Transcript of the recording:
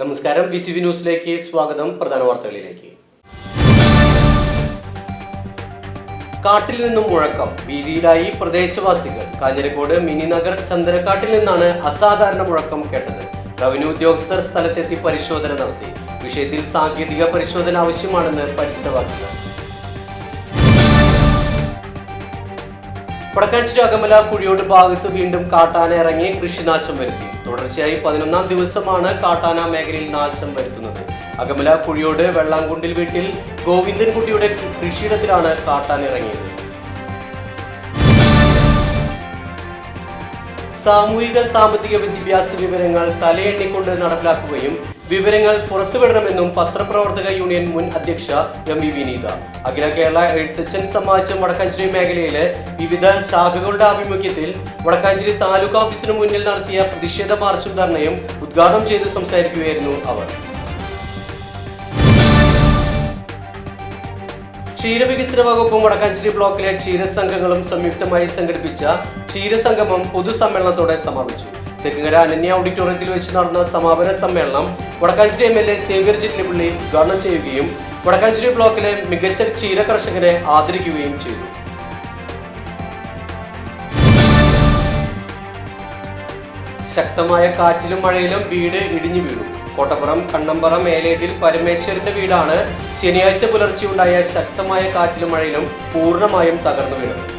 നമസ്കാരം. B C B ന്യൂസിലേക്ക് സ്വാഗതം. പ്രധാന വാർത്തകളിലേക്ക്. കാട്ടിൽ നിന്നും മുഴക്കം. വീതിയിലായി പ്രദേശവാസികൾ. കാഞ്ഞിരക്കോട് മിനി നഗർ ചന്ദ്രക്കാട്ടിൽ നിന്നാണ് അസാധാരണ മുഴക്കം കേട്ടത്. റവന്യൂ ഉദ്യോഗസ്ഥർ സ്ഥലത്തെത്തി പരിശോധന നടത്തി. വിഷയത്തിൽ സാങ്കേതിക പരിശോധന ആവശ്യമാണെന്ന് പരിസരവാസികൾ. വടക്കാഞ്ചേരി അകമല കുഴിയോട് ഭാഗത്ത് വീണ്ടും കാട്ടാന ഇറങ്ങി കൃഷിനാശം വരുത്തി. തുടർച്ചയായി പതിനൊന്നാം ദിവസമാണ് കാട്ടാന മേഖലയിൽ നാശം വരുത്തുന്നത്. അകമല കുഴിയോട് വെള്ളാംകുണ്ടിൽ വീട്ടിൽ ഗോവിന്ദൻകുട്ടിയുടെ കൃഷിയിടത്തിലാണ് കാട്ടാന ഇറങ്ങിയത്. സാമൂഹിക സാമ്പത്തിക വിദ്യാഭ്യാസ വിവരങ്ങൾ തലയെണ്ണിക്കൊണ്ട് നടപ്പിലാക്കുകയും വിവരങ്ങൾ പുറത്തുവിടണമെന്നും പത്രപ്രവർത്തക യൂണിയൻ മുൻ അധ്യക്ഷ എം വി വിനീത. അഖില കേരള എഴുത്തച്ഛൻ സമാജം വടക്കാഞ്ചേരി മേഖലയിലെ വിവിധ ശാഖകളുടെ ആഭിമുഖ്യത്തിൽ വടക്കാഞ്ചേരി താലൂക്ക് ഓഫീസിന് മുന്നിൽ നടത്തിയ പ്രതിഷേധ മാർച്ചും ധർണയും ഉദ്ഘാടനം ചെയ്ത് സംസാരിക്കുകയായിരുന്നു അവർ. ക്ഷീരവികസന വകുപ്പും വടക്കാഞ്ചേരി ബ്ലോക്കിലെ ക്ഷീരസംഘങ്ങളും സംയുക്തമായി സംഘടിപ്പിച്ച ക്ഷീരസംഗമം പൊതുസമ്മേളനത്തോടെ സമാപിച്ചു. തെക്കുകര അനന്യ ഓഡിറ്റോറിയത്തിൽ വെച്ച് നടന്ന സമാപന സമ്മേളനം Vadakkanchery M L A Xavier Chittilappilly ഉദ്ഘാടനം ചെയ്യുകയും വടക്കാഞ്ചേരി ബ്ലോക്കിലെ മികച്ച ക്ഷീര കർഷകരെ ആദരിക്കുകയും ചെയ്തു. ശക്തമായ കാറ്റിലും മഴയിലും വീട് ഇടിഞ്ഞു വീണു. കോട്ടപ്പുറം കണ്ണമ്പറ മേലേതിൽ പരമേശ്വരന്റെ വീടാണ് ശനിയാഴ്ച പുലർച്ചെയുണ്ടായ ശക്തമായ കാറ്റിലും മഴയിലും പൂർണമായും തകർന്നു വീണത്.